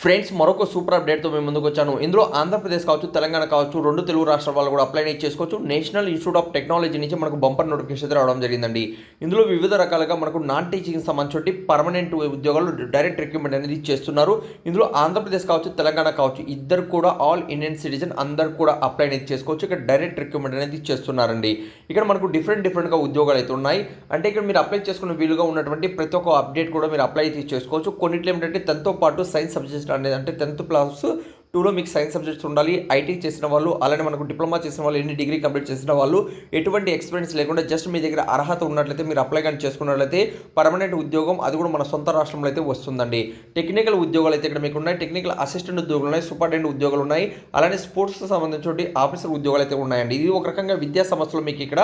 Friends మరొక super అప్డేట్తో మేము ముందుకు వచ్చాను. ఇందులో ఆంధ్రప్రదేశ్ కావచ్చు తెలంగాణ కావచ్చు రెండు తెలుగు రాష్ట్రాల వాళ్ళు కూడా అప్లై చేసుకోవచ్చు. నేషనల్ ఇన్స్టిట్యూట్ ఆఫ్ టెక్నాలజీ నుంచి మనకు బంపర్ నోటిఫికేషన్ రావడం జరిగిందండి. ఇందులో వివిధ రకాలుగా మనకు నాన్ టీచింగ్ సంబంధించి పర్మనెంట్ ఉద్యోగాలు డైరెక్ట్ రిక్రూట్మెంట్ అనేది చేస్తున్నారు. ఇందులో ఆంధ్రప్రదేశ్ కావచ్చు తెలంగాణ కావచ్చు ఇద్దరు కూడా ఆల్ ఇండియన్ సిటిజన్ అందరు కూడా అప్లై అనేది చేసుకోవచ్చు. ఇక్కడ డైరెక్ట్ రిక్రూట్మెంట్ అనేది చేస్తున్నారండి. ఇక్కడ మనకు డిఫరెంట్ డిఫరెంట్గా ఉద్యోగాలు అయితే ఉన్నాయి. అంటే ఇక్కడ మీరు అప్లై చేసుకున్న వీలుగా ఉన్నటువంటి ప్రతి ఒక్క అప్డేట్ కూడా మీరు అప్లై చేసుకోవచ్చు. కొన్నిట్లో ఏంటంటే దాంతో పాటు సైన్స్ సబ్జెక్ట్ అనేది అంటే టెన్త్ ప్లస్ టూలో మీకు సైన్స్ సబ్జెక్ట్స్ ఉండాలి ఐటీ చేసిన వాళ్ళు అలానే మనకు డిప్లొమా చేసిన వాళ్ళు ఎన్ని డిగ్రీ కంప్లీట్ చేసిన వాళ్ళు ఎటువంటి ఎక్స్పీరియన్స్ లేకుండా జస్ట్ మీ దగ్గర అర్హత ఉన్నట్లయితే మీరు అప్లై కానీ చేసుకున్నట్లయితే పర్మనెంట్ ఉద్యోగం అది కూడా మన సొంత రాష్ట్రంలో అయితే వస్తుందండి. టెక్నికల్ ఉద్యోగాలు అయితే ఇక్కడ మీకు ఉన్నాయి. టెక్నికల్ అసిస్టెంట్ ఉద్యోగాలు ఉన్నాయి సూపర్టెండెంట్ ఉద్యోగాలు ఉన్నాయి అలానే స్పోర్ట్స్ సంబంధించి ఆఫీసర్ ఉద్యోగాలు అయితే ఉన్నాయండి. ఇది ఒక రకంగా విద్యా సంస్థలో మీకు ఇక్కడ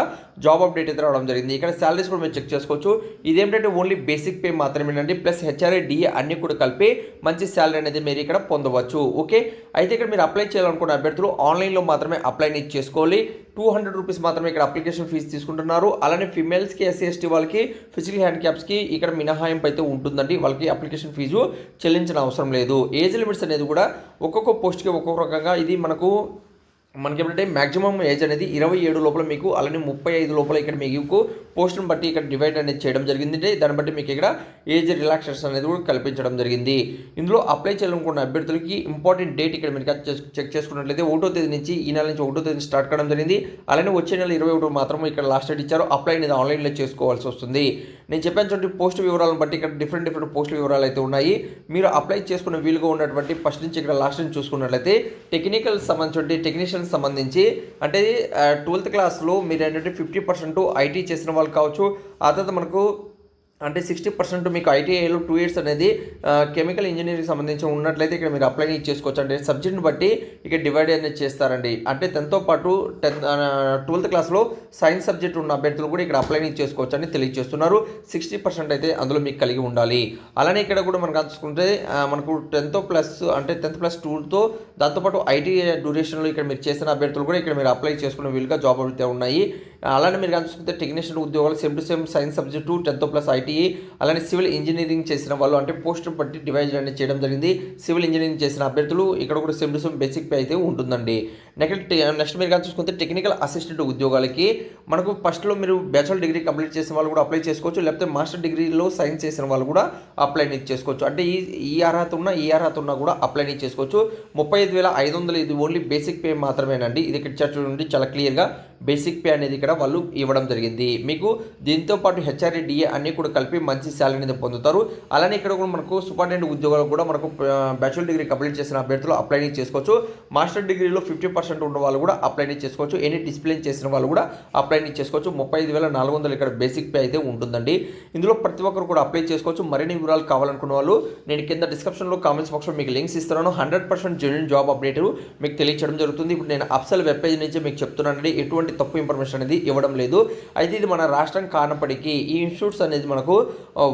జాబ్ అప్డేట్ అయితే రావడం జరిగింది. ఇక్కడ శాలరీస్ కూడా మీరు చెక్ చేసుకోవచ్చు. ఇదేంటంటే ఓన్లీ బేసిక్ పే మాత్రమేనండి. ప్లస్ హెచ్ఆర్ఏ డిఏ అన్ని కూడా కలిపి మంచి శాలరీ అనేది మీరు ఇక్కడ పొందవచ్చు. ఓకే? అయితే ఇక్కడ మీరు అప్లై చేయాలనుకున్న అభ్యర్థులు ఆన్లైన్లో మాత్రమే అప్లైని చేసుకోవాలి. టూ హండ్రెడ్ రూపీస్ మాత్రమే ఇక్కడ అప్లికేషన్ ఫీజు తీసుకుంటున్నారు. అలానే ఫిమేల్స్కి ఎస్సీ ఎస్టీ వాళ్ళకి ఫిజికల్ హ్యాండిక్యాప్స్కి ఇక్కడ మినహాయింపు అయితే ఉంటుందండి. వాళ్ళకి అప్లికేషన్ ఫీజు చెల్లించిన అవసరం లేదు. ఏజ్ లిమిట్స్ అనేది కూడా ఒక్కొక్క పోస్ట్కి ఒక్కొక్క రకంగా ఇది మనకు మనకి ఏంటంటే మాక్సిమం ఏజ్ అనేది ఇరవై ఏడు లోపల మీకు అలానే ముప్పై ఐదు లోపల ఇక్కడ మీకు పోస్ట్ని బట్టి ఇక్కడ డివైడ్ అనేది చేయడం జరిగింది. దాన్ని బట్టి మీకు ఇక్కడ ఏజ్ రిలాక్సేషన్ అనేది కూడా కల్పించడం జరిగింది. ఇందులో అప్లై చేయాలనుకున్న అభ్యర్థులకి ఇంపార్టెంట్ డేట్ ఇక్కడ మీరు చెక్ చేసుకున్నట్లయితే ఒకటో తేదీ నుంచి ఈ నెల నుంచి ఒకటో తేదీ స్టార్ట్ కావడం జరిగింది. అలానే వచ్చే నెల ఇరవై ఒకటి మాత్రం ఇక్కడ లాస్ట్ డేట్ ఇచ్చారు. అప్లై అనేది ఆన్లైన్లో చేసుకోవాల్సి వస్తుంది. నేను చెప్పాను చూడండి పోస్ట్ వివరాలను బట్టి ఇక్కడ డిఫరెంట్ డిఫరెంట్ పోస్ట్ వివరాలు అయితే ఉన్నాయి. మీరు అప్లై చేసుకునే వీలుగా ఉన్నటువంటి ఫస్ట్ నుంచి ఇక్కడ లాస్ట్ నుంచి చూసుకున్నట్లయితే టెక్నికల్ సంబంధించి టెక్నీషియన్ సంబంధించి. అంటే ట్వెల్త్ క్లాస్లో మీరు ఏంటంటే ఫిఫ్టీ పర్సెంట్ ఐటీ చేసిన వాళ్ళు కావచ్చు. ఆ తర్వాత మనకు అంటే సిక్స్టీ పర్సెంట్ మీకు ఐటీఐలో టూ ఇయర్స్ అనేది కెమికల్ ఇంజనీరింగ్ సంబంధించి ఉన్నట్లయితే ఇక్కడ మీరు అప్లై చేసుకోవచ్చు. అంటే సబ్జెక్ట్ని బట్టి ఇక్కడ డివైడ్ అనేది చేస్తారండి. అంటే టెన్త్తో పాటు టెన్త్ ట్వెల్త్ క్లాస్లో సైన్స్ సబ్జెక్ట్ ఉన్న అభ్యర్థులు కూడా ఇక్కడ అప్లై చేసుకోవచ్చు అని తెలియజేస్తున్నారు. సిక్స్టీ పర్సెంట్ అయితే అందులో మీకు కలిగి ఉండాలి. అలానే ఇక్కడ కూడా మనకు చూసుకుంటే మనకు టెన్త్ ప్లస్ అంటే టెన్త్ ప్లస్ టూతో దాంతోపాటు ఐటీఐ డ్యూరేషన్లో ఇక్కడ మీరు చేసిన అభ్యర్థులు కూడా ఇక్కడ మీరు అప్లై చేసుకునే వీలుగా జాబ్ అయితే ఉన్నాయి. అలానే మీరు చూసుకుంటే టెక్నీషియన్ ఉద్యోగాలు same to same science subject tenth plus IT ITE అలానే సివిల్ ఇంజనీరింగ్ చేసిన వాళ్ళు అంటే పోస్టర్ బట్టి డివైడ్ అనేది చేయడం జరిగింది. సివిల్ ఇంజనీరింగ్ చేసిన అభ్యర్థులు ఇక్కడ కూడా సెమ్ టు బేసిక్ పే అయితే ఉంటుందండి. నెక్స్ట్ నెక్స్ట్ మీరు కానీ చూసుకుంటే టెక్నికల్ అసిస్టెంట్ ఉద్యోగాలకి మనకు ఫస్ట్లో మీరు బ్యాచులర్ డిగ్రీ కంప్లీట్ చేసిన వాళ్ళు కూడా అప్లై చేసుకోవచ్చు. లేకపోతే మాస్టర్ డిగ్రీలో సైన్స్ చేసిన వాళ్ళు కూడా అప్లై అనేది చేసుకోవచ్చు. అంటే ఈ ఈ అర్హత ఉన్నా ఈ అర్హత ఉన్నా కూడా అప్లై అనేది చేసుకోవచ్చు. ముప్పై ఐదు వేల ఐదు వందలు ఇది ఓన్లీ బేసిక్ పే మాత్రమేనండి. ఇది ఇక్కడ చూడండి చాలా క్లియర్గా బేసిక్ పే అనేది ఇక్కడ వాళ్ళు ఇవ్వడం జరిగింది. మీకు దీంతో పాటు హెచ్ఆర్ఏ డిఏ అన్నీ కూడా కలిపి మంచి శాలరీ అనేది పొందుతారు. అలానే ఇక్కడ కూడా మనకు సూపరింటెండెంట్ ఉద్యోగాలు కూడా మనకు బ్యాచులర్ డిగ్రీ కంప్లీట్ చేసిన అభ్యర్థులు అప్లై చేసుకోవచ్చు. మాస్టర్ డిగ్రీలో ఫిఫ్టీ పర్సెంట్ ఉన్న వాళ్ళు కూడా అప్లై చేసుకోవచ్చు. ఎనీ డిసిప్లిన్ చేసిన వాళ్ళు కూడా అప్లై చేసుకోవచ్చు. ముప్పై ఐదు వేల నాలుగు వందలు ఇక్కడ బేసిక్ పే అయితే ఉంటుందండి. ఇందులో ప్రతి ఒక్కరు కూడా అప్లై చేసుకోవచ్చు. మరిన్ని వివరాలు కావాలనుకున్న వాళ్ళు నేను కింద డిస్క్రిప్షన్లో కామెంట్స్ బాక్స్లో మీకు లింక్స్ ఇస్తున్నాను. Hundred percent genuine job update మీకు తెలియచేయడం జరుగుతుంది. ఇప్పుడు నేను అప్సల్ వెబ్ పేజ్ నుంచి మీకు చెప్తున్నానండి. ఎటువంటి తప్పు ఇన్ఫర్మేషన్ అనేది ఇవ్వడం లేదు. అయితే ఇది మన రాష్ట్రం కానప్పటికీ ఈ ఇన్స్టిట్యూట్స్ అనేది మనకు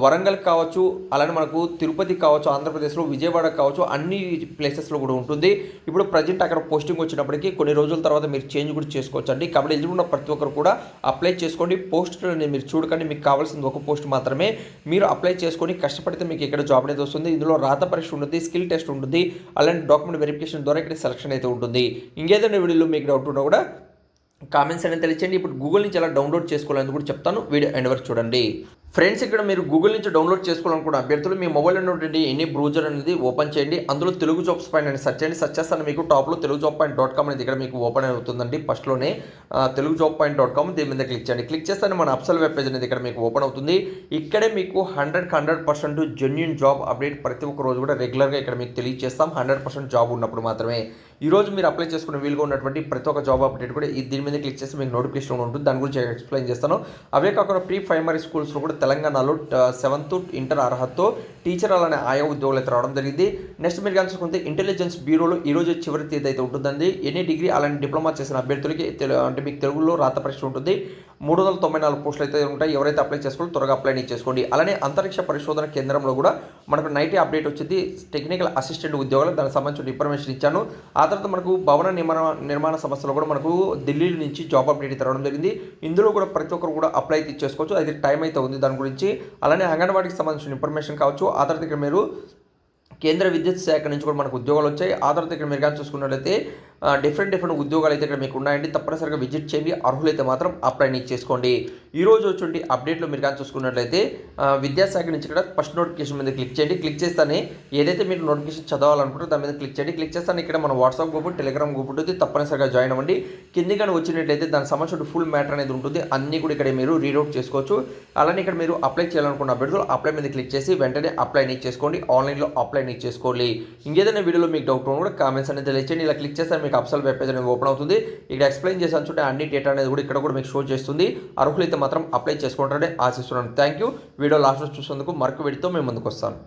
వరంగల్ కావచ్చు అలానే మనకు తిరుపతి కావచ్చు ఆంధ్రప్రదేశ్లో విజయవాడ కావచ్చు అన్ని ప్లేసెస్లో కూడా ఉంటుంది. ఇప్పుడు ప్రజెంట్ అక్కడ పోస్టింగ్ వచ్చినప్పటికీ కొన్ని రోజుల తర్వాత మీరు చేంజ్ కూడా చేసుకోవచ్చు అండి కాబట్టి ఎలిజిబుల్ ఉన్న ప్రతి ఒక్కరు కూడా అప్లై చేసుకోండి. పోస్ట్ మీరు చూడకండి. మీకు కావాల్సింది ఒక పోస్ట్ మాత్రమే. మీరు అప్లై చేసుకొని కష్టపడితే మీకు ఇక్కడ జాబ్ అనేది వస్తుంది. ఇందులో రాత పరీక్ష ఉంటుంది స్కిల్ టెస్ట్ ఉంటుంది అలాంటి డాక్యుమెంట్ వెరిఫికేషన్ ద్వారా ఇక్కడ సెలక్షన్ అయితే ఉంటుంది. ఇంకేదైనా వీడియోలో మీకు డౌట్ ఉన్నా కూడా కామెంట్స్ అనేది తెలియచేయండి. ఇప్పుడు గూగుల్ నుంచి ఎలా డౌన్లోడ్ చేసుకోవాలని కూడా చెప్తాను. వీడియో ఎండ్ వరకు చూడండి. ఫ్రెండ్స్ ఇక్కడ మీరు గూగుల్ నుంచి డౌన్లోడ్ చేసుకోవాలనుకున్న అభ్యర్థులు మీ మొబైల్ ఉన్నటువంటి ఎనీ బ్రూజర్ అనేది ఓపెన్ చేయండి. అందులో తెలుగు జాబ్స్ పైన సెర్చ్ చేయండి. సెర్చ్ చేస్తాను మీకు టాప్లో Telugu job point dot com అనేది ఇక్కడ మీకు ఓపెన్ అవుతుందండి. ఫస్ట్లోనే Telugu job point dot com దీని మీద క్లిక్ చేయండి. క్లిక్ చేస్తాను మన అప్సల్ వెబ్ పేజ్ అనేది ఇక్కడ మీకు ఓపెన్ అవుతుంది. ఇక్కడే మీకు hundred hundred percent genuine job update ప్రతి ఒక్క రోజు కూడా రెగ్యులర్గా ఇక్కడ మీకు తెలియజేస్తాం హండ్రెడ్ పర్సెంట్ జాబ్ ఉన్నప్పుడు మాత్రమే. ఈ రోజు మీరు అప్లై చేసుకున్న వీలుగా ఉన్నటువంటి ప్రతి ఒక్క జాబ్ అప్డేట్ కూడా దీని మీద క్లిక్ చేస్తే మీకు నోటిఫికేషన్ ఉంటుంది. దాని గురించి ఎక్స్ప్లెయిన్ చేస్తాను. అవే కాకుండా ప్రీ ప్రైమరీ స్కూల్స్లో కూడా తెలంగాణలో సెవెంత్ ఇంటర్ అర్హతతో టీచర్ అలానే ఆయా ఉద్యోగులు అయితే రావడం జరిగింది. నెక్స్ట్ మీరు కానీ చూసుకుంటే ఇంటెలిజెన్స్ బ్యూరోలో ఈ రోజు చివరి తేదీ అయితే ఉంటుందండి. ఎన్ని డిగ్రీ అలాంటి డిప్లొమా చేసిన అభ్యర్థులకి అంటే మీకు తెలుగులో రాత పరీక్ష ఉంటుంది. మూడు వందల తొంభై నాలుగు పోస్టులు అయితే ఉంటాయి. ఎవరైతే అప్లై చేసుకోవాలో త్వరగా అప్లై చేసుకోండి. అలానే అంతరిక్ష పరిశోధన కేంద్రంలో కూడా మనకు నైట్ అప్డేట్ వచ్చింది. టెక్నికల్ అసిస్టెంట్ ఉద్యోగాలు దానికి సంబంధించిన ఇన్ఫర్మేషన్ ఇచ్చాను. ఆ తర్వాత మనకు భవన నిర్మాణ నిర్మాణ సంస్థలో కూడా మనకు ఢిల్లీ నుంచి జాబ్ అప్డేట్ తెరవడం జరిగింది. ఇందులో కూడా ప్రతి ఒక్కరు కూడా అప్లై అయితే చేసుకోవచ్చు. అది టైం అయితే ఉంది దాని గురించి. అలానే అంగన్వాడీకి సంబంధించిన ఇన్ఫర్మేషన్ కావచ్చు. ఆ తర్వాత ఇక్కడ మీరు కేంద్ర విద్యుత్ శాఖ నుంచి కూడా మనకు ఉద్యోగాలు వచ్చాయి. ఆ తర్వాత ఇక్కడ మీరు కానీ చూసుకున్నట్లయితే డిఫరెంట్ డిఫరెంట్ ఉద్యోగాలు అయితే ఇక్కడ మీకు ఉన్నాయండి. తప్పనిసరిగా విజిట్ చేయండి. అర్హులైతే మాత్రం అప్లై చేసుకోండి. ఈరోజు వచ్చి అప్డేట్లో మీరు కానీ చూసుకున్నట్లయితే విద్యాశాఖ నుంచి ఇక్కడ ఫస్ట్ నోటిఫికేషన్ మీద క్లిక్ చేయండి. క్లిక్ చేస్తానే ఏదైతే మీరు నోటిఫికేషన్ చదవాలనుకుంటారో దాని మీద క్లిక్ చేయండి. క్లిక్ చేస్తాను ఇక్కడ మన వాట్సాప్ గ్రూప్ టెలిగ్రామ్ గ్రూప్ ఉంటుంది. తప్పనిసరిగా జాయిన్ అవ్వండి. కింది కానీ వచ్చినట్లయితే దాని సంబంధించిన ఫుల్ మ్యాటర్ అనేది ఉంటుంది. అన్నీ కూడా ఇక్కడ మీరు రీడౌట్ చేసుకోవచ్చు. అలానే ఇక్కడ మీరు అప్లై చేయాలనుకున్న అభ్యర్థులు అప్లై మీద క్లిక్ చేసి వెంటనే అప్లై నీకు చేసుకోండి. ఆన్లైన్లో అప్లై నీకు చేసుకోవాలి. ఇంకేదైనా వీడియోలో మీకు డౌట్ ఉన్నా కూడా కామెంట్స్ అనేది తెలియచేయండి. ఇలా క్లిక్ చేస్తే మీకు అప్సల్ వెబ్ పేజ్ అనేది ఓపెన్ అవుతుంది. ఇక్కడ ఎక్స్ప్లెయిన్ చేసాను చూడండి అన్ని డేటా అనేది కూడా ఇక్కడ కూడా మీకు షో చేస్తుంది. అర్హులైతే మాత్రం అప్లై చేసుకుంటారని ఆశిస్తున్నాను. Thank you. వీడియో లాస్ట్ చూసేందుకు మరొక వీడియోతో మేము ముందుకు వస్తాను